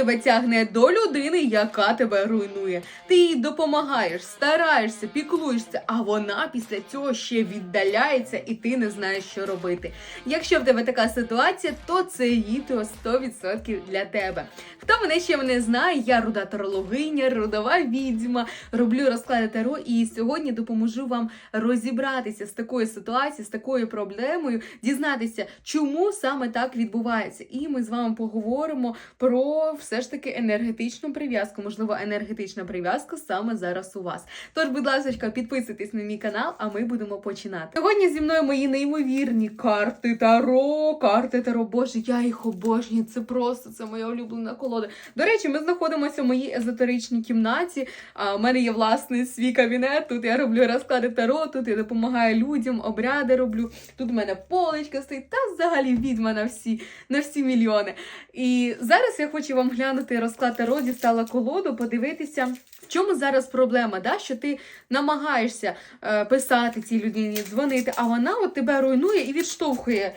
тебе тягне до людини, яка тебе руйнує. Ти їй допомагаєш, стараєшся, піклуєшся, а вона після цього ще віддаляється, і ти не знаєш, що робити. Якщо в тебе така ситуація, то це відео 100% для тебе. Хто мене ще не знає, я руда тарологиня, родова відьма, роблю розклади таро, і сьогодні допоможу вам розібратися з такою ситуацією, з такою проблемою, дізнатися, чому саме так відбувається. І ми з вами поговоримо про все ж таки енергетичну прив'язку. Можливо, енергетична прив'язка саме зараз у вас. Тож, будь ласка, підписуйтесь на мій канал, а ми будемо починати. Сьогодні зі мною мої неймовірні карти Таро, карти Таро. Боже, я їх обожнюю. Це просто це моя улюблена колода. До речі, ми знаходимося в моїй езотеричній кімнаті. А, у мене є власний свій кабінет. Тут я роблю розклади Таро, тут я допомагаю людям, обряди роблю. Тут у мене поличка стоїть, та взагалі відьма на всі, на всі мільйони. І зараз я хочу вам глянути розклад Таро, дістала колоду, подивитися. В чому зараз проблема? Да? Що ти намагаєшся е, писати цій людині, дзвонити, а вона от тебе руйнує і відштовхує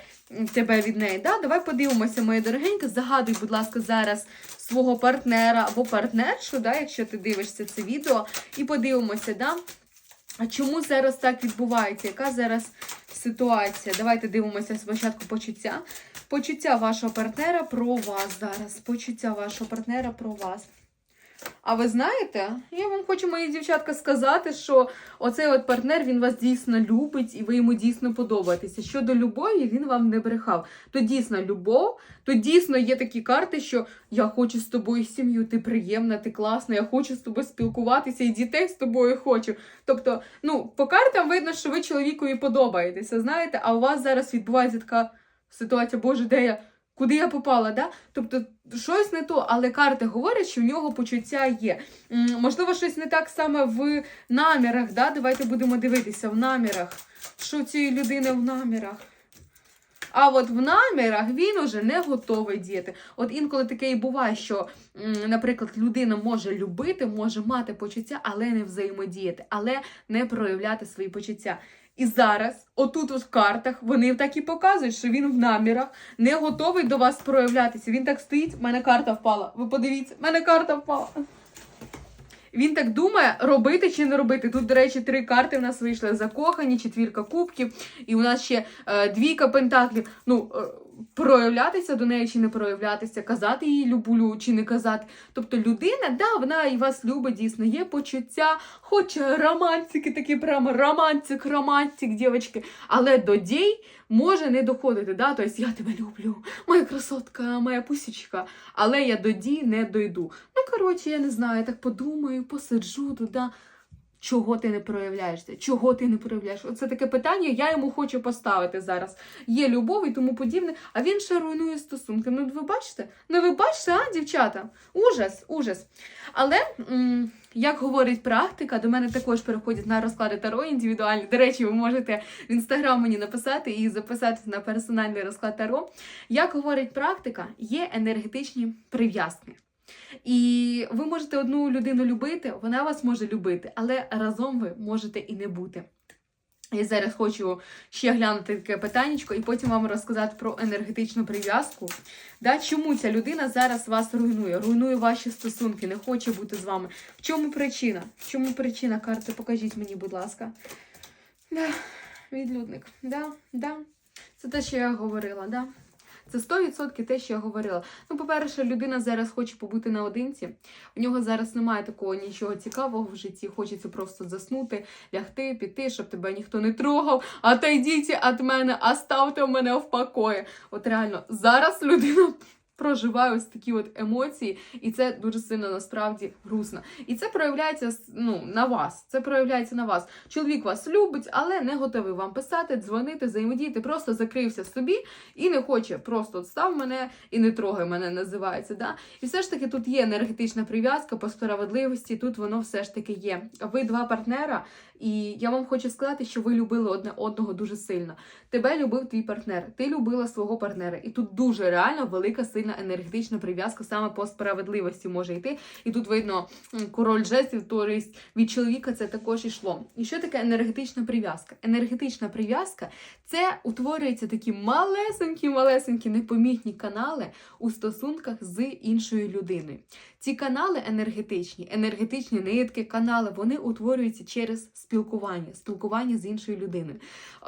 тебе від неї. Да? Давай подивимося, моя дорогенька. Загадуй, будь ласка, зараз свого партнера або партнершу, да, якщо ти дивишся це відео, і подивимося, да? а чому зараз так відбувається? Яка зараз ситуація? Давайте дивимося спочатку почуття. Почуття вашого партнера про вас зараз. Почуття вашого партнера про вас. А ви знаєте, я вам хочу, мої дівчатка, сказати, що оцей от партнер він вас дійсно любить і ви йому дійсно подобаєтеся. Щодо любові, він вам не брехав. То дійсно любов, то дійсно є такі карти, що я хочу з тобою сім'ю, ти приємна, ти класна, я хочу з тобою спілкуватися і дітей з тобою хочу. Тобто, ну, по картам видно, що ви чоловікові подобаєтеся, знаєте, а у вас зараз відбувається така ситуація, боже, де я? Куди я попала, да? Тобто щось не то, але карти говорять, що в нього почуття є. Можливо, щось не так саме в намірах. Да? Давайте будемо дивитися в намірах. Що цієї людини в намірах? А от в намірах він уже не готовий діяти. От інколи таке і буває, що, наприклад, людина може любити, може мати почуття, але не взаємодіяти, але не проявляти свої почуття. І зараз, отут от в картах, вони так і показують, що він в намірах не готовий до вас проявлятися. Він так стоїть, в мене карта впала. Ви подивіться, в мене карта впала. Він так думає, робити чи не робити. Тут, до речі, три карти в нас вийшли: закохані, четвірка кубків, і у нас ще е, двійка пентаклів. Ну, е, проявлятися до неї чи не проявлятися, казати їй люблю чи не казати. Тобто людина, да, вона і вас любить, дійсно, є почуття, хоч романтики, такі прямо романтик, романтик, дівчатки, але до дій може не доходити. Да? Тобто я тебе люблю, моя красотка, моя пусічка, але я до дій не дойду. Ну, коротше, я не знаю, я так подумаю, посиджу туди. Чого ти не проявляєшся? Чого ти не проявляєш? Оце таке питання, я йому хочу поставити зараз. Є любов і тому подібне, а він ще руйнує стосунки. Ну, ви бачите? Ну, ви бачите, а, дівчата? Ужас, ужас. Але, м, як говорить практика, до мене також переходять на розклади Таро індивідуальні. До речі, ви можете в інстаграм мені написати і записатися на персональний розклад Таро. Як говорить практика, є енергетичні прив'язки. І ви можете одну людину любити, вона вас може любити, але разом ви можете і не бути. Я зараз хочу ще глянути таке питаннячко і потім вам розказати про енергетичну прив'язку. Да, чому ця людина зараз вас руйнує, руйнує ваші стосунки, не хоче бути з вами. В чому причина? В чому причина карти? Покажіть мені, будь ласка. Да, відлюдник. Да, да. Це те, що я говорила, да. Це 100% те, що я говорила. Ну, по-перше, людина зараз хоче побути наодинці. У нього зараз немає такого нічого цікавого в житті. Хочеться просто заснути, лягти, піти, щоб тебе ніхто не трогав. А та йдіть від мене, а ставте мене в покої. От реально, зараз людина. Проживає ось такі от емоції, і це дуже сильно насправді грустно. І це проявляється ну, на вас. Це проявляється на вас. Чоловік вас любить, але не готовий вам писати, дзвонити, взаємодіяти, просто закрився собі і не хоче. Просто став мене і не трогай мене, називається. Да? І все ж таки тут є енергетична прив'язка по справедливості, тут воно все ж таки є. Ви два партнера, І я вам хочу сказати, що ви любили одне одного дуже сильно. Тебе любив твій партнер, ти любила свого партнера. І тут дуже реально велика сильна енергетична прив'язка саме по справедливості може йти. І тут видно король жестів, тобто від чоловіка це також ішло. І що таке енергетична прив'язка? Енергетична прив'язка це утворюються такі малесенькі, малесенькі непомітні канали у стосунках з іншою людиною. Ці канали енергетичні, енергетичні нитки, канали, вони утворюються через спілкування, спілкування спілкування з іншою людиною.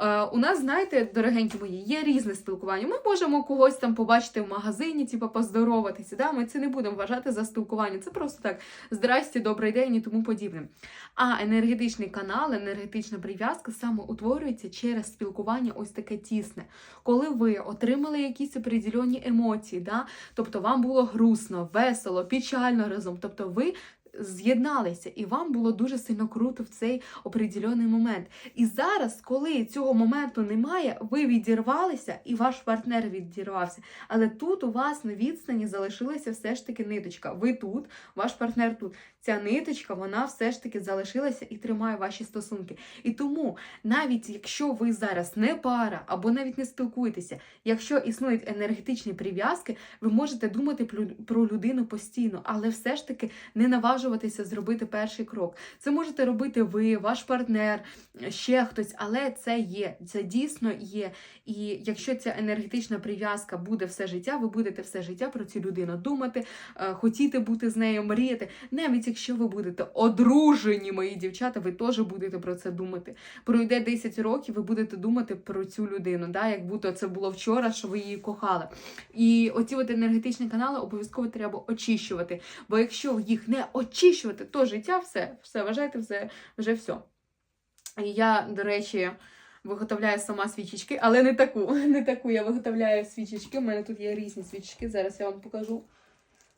Е, у нас, знаєте, дорогенькі мої, є різне спілкування. Ми можемо когось там побачити в магазині, типу, поздороватися. Да? Ми це не будемо вважати за спілкування. Це просто так: здрасті, добрий день і тому подібне. А енергетичний канал, енергетична прив'язка саме утворюється через спілкування, ось таке тісне. Коли ви отримали якісь определенні емоції, да? тобто вам було грустно, весело, печально разом, тобто ви. З'єдналися, і вам було дуже сильно круто в цей определений момент. І зараз, коли цього моменту немає, ви відірвалися, і ваш партнер відірвався. Але тут у вас на відстані залишилася все ж таки ниточка. Ви тут, ваш партнер тут. Ця ниточка, вона все ж таки залишилася і тримає ваші стосунки. І тому, навіть якщо ви зараз не пара або навіть не спілкуєтеся, якщо існують енергетичні прив'язки, ви можете думати про- людину постійно, але все ж таки не наважуватися зробити перший крок. Це можете робити ви, ваш партнер, ще хтось, але це є, це дійсно є. І якщо ця енергетична прив'язка буде все життя, ви будете все життя про цю людину думати, е, хотіти бути з нею, мріяти. Навіть якщо ви будете одружені, мої дівчата, ви теж будете про це думати. Пройде 10 років, ви будете думати про цю людину, да, як будто це було вчора, що ви її кохали. І оці от енергетичні канали обов'язково треба очищувати. Бо якщо їх не очищувати, то життя все, все, вважайте, все, вже все. І я, до речі, виготовляю сама свічечки, але не таку. Не таку я виготовляю свічечки. У мене тут є різні свічечки. Зараз я вам покажу.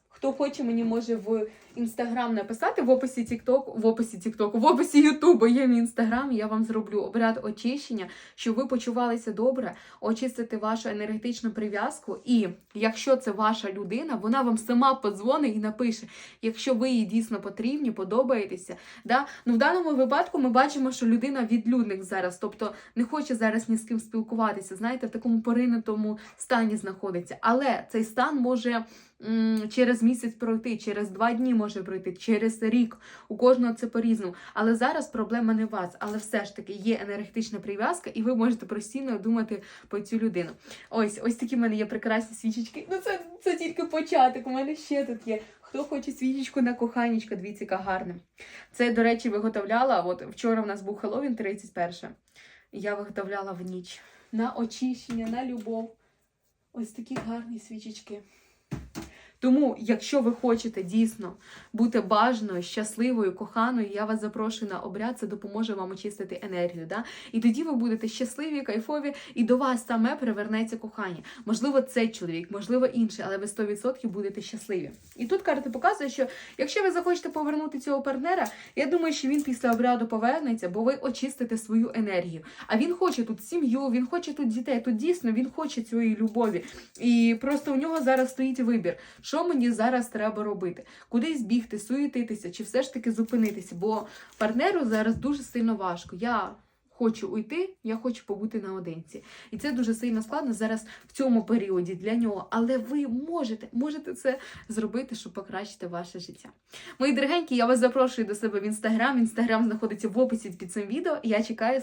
Хто хоче, мені може в інстаграм написати в описі TikTok, в описі TikTok, в описі Ютубу є мій інстаграм. Я вам зроблю обряд очищення, щоб ви почувалися добре, очистити вашу енергетичну прив'язку. І якщо це ваша людина, вона вам сама подзвонить і напише, якщо ви їй дійсно потрібні, подобаєтеся. Да? Ну, в даному випадку ми бачимо, що людина відлюдник зараз, тобто не хоче зараз ні з ким спілкуватися. Знаєте, в такому поринутому стані знаходиться. Але цей стан може м, через місяць пройти, через два дні може пройти, через рік. У кожного це по-різному. Але зараз проблема не вас, але все ж таки є енергетична прив'язка, і ви можете постійно думати про цю людину. Ось, ось такі в мене є прекрасні свічечки. Ну це, це тільки початок. У мене ще тут є. Хто хоче свічечку на коханічка, дивіться, яка гарна. Це, до речі, виготовляла. От вчора в нас був Хеллоуін 31. Я виготовляла в ніч на очищення, на любов. Ось такі гарні свічечки. Тому, якщо ви хочете дійсно бути бажаною, щасливою, коханою, я вас запрошую на обряд, це допоможе вам очистити енергію. Да? І тоді ви будете щасливі, кайфові, і до вас саме привернеться кохання. Можливо, цей чоловік, можливо, інший, але ви 100% будете щасливі. І тут карта показує, що якщо ви захочете повернути цього партнера, я думаю, що він після обряду повернеться, бо ви очистите свою енергію. А він хоче тут сім'ю, він хоче тут дітей. Тут дійсно він хоче цієї любові. І просто у нього зараз стоїть вибір, що мені зараз треба робити, кудись бігти, суєтитися, чи все ж таки зупинитися. Бо партнеру зараз дуже сильно важко. Я хочу уйти, я хочу побути наодинці. І це дуже сильно складно зараз в цьому періоді для нього. Але ви можете, можете це зробити, щоб покращити ваше життя. Мої дорогенькі, я вас запрошую до себе в інстаграм. Інстаграм знаходиться в описі під цим відео. Я чекаю